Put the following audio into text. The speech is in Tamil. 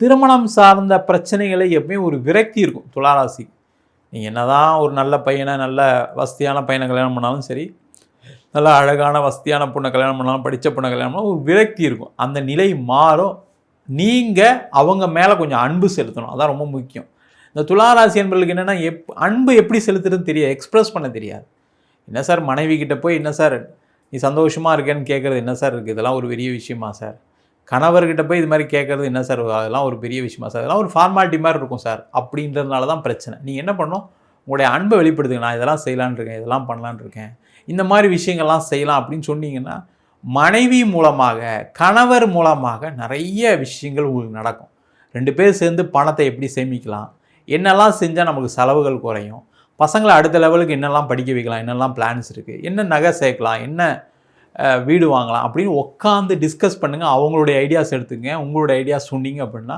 திருமணம் சார்ந்த பிரச்சனைகளை எப்பயும் ஒரு விரக்தி இருக்கும் துளாராசி. நீங்கள் என்னதான் ஒரு நல்ல பையனை நல்ல வசதியான பையனை கல்யாணம் பண்ணாலும் சரி நல்ல அழகான வசதியான பொண்ணை கல்யாணம் பண்ணாலும் படித்த பொண்ணை கல்யாணம் பண்ணாலும் ஒரு விரக்தி இருக்கும். அந்த நிலை மாறும். நீங்கள் அவங்க மேலே கொஞ்சம் அன்பு செலுத்தணும். அதான் ரொம்ப முக்கியம். இந்த துளாராசி என்பர்களுக்கு என்னென்னா எப் அன்பு எப்படி செலுத்துறதுன்னு தெரியாது. எக்ஸ்ப்ரெஸ் பண்ண தெரியாது. என்ன சார் மனைவி கிட்டே போய் என்ன சார் நீ சந்தோஷமாக இருக்கேன்னு கேட்குறது என்ன சார் இருக்குது இதெல்லாம் ஒரு பெரிய விஷயமா சார்? கணவர்கிட்ட போய் இது மாதிரி கேட்குறது என்ன சார்? அதெல்லாம் ஒரு பெரிய விஷயமா சார்? அதெல்லாம் ஒரு ஃபார்மாலிட்டி மாதிரி இருக்கும் சார். அப்படின்றதுனால தான் பிரச்சனை. நீங்கள் என்ன பண்ணணும்? உங்களுடைய அன்பை வெளிப்படுத்துங்க. நான் இதெல்லாம் செய்யலான்னு இருக்கேன். இதெல்லாம் பண்ணலான்னு இருக்கேன். இந்த மாதிரி விஷயங்கள்லாம் செய்யலாம் அப்படின்னு சொன்னீங்கன்னா மனைவி மூலமாக கணவர் மூலமாக நிறைய விஷயங்கள் உங்களுக்கு நடக்கும். ரெண்டு பேர் சேர்ந்து பணத்தை எப்படி சேமிக்கலாம்? என்னெல்லாம் செஞ்சால் நமக்கு செலவுகள் குறையும்? பசங்களை அடுத்த லெவலுக்கு என்னெல்லாம் படிக்க வைக்கலாம்? என்னெல்லாம் பிளான்ஸ் இருக்குது என்ன நகை சேர்க்கலாம்? என்ன வீடு வாங்கலாம் அப்படின்னு உட்காந்து டிஸ்கஸ் பண்ணுங்கள் அவங்களுடைய ஐடியாஸ் எடுத்துங்க. உங்களுடைய ஐடியாஸ் சொன்னீங்க அப்படின்னா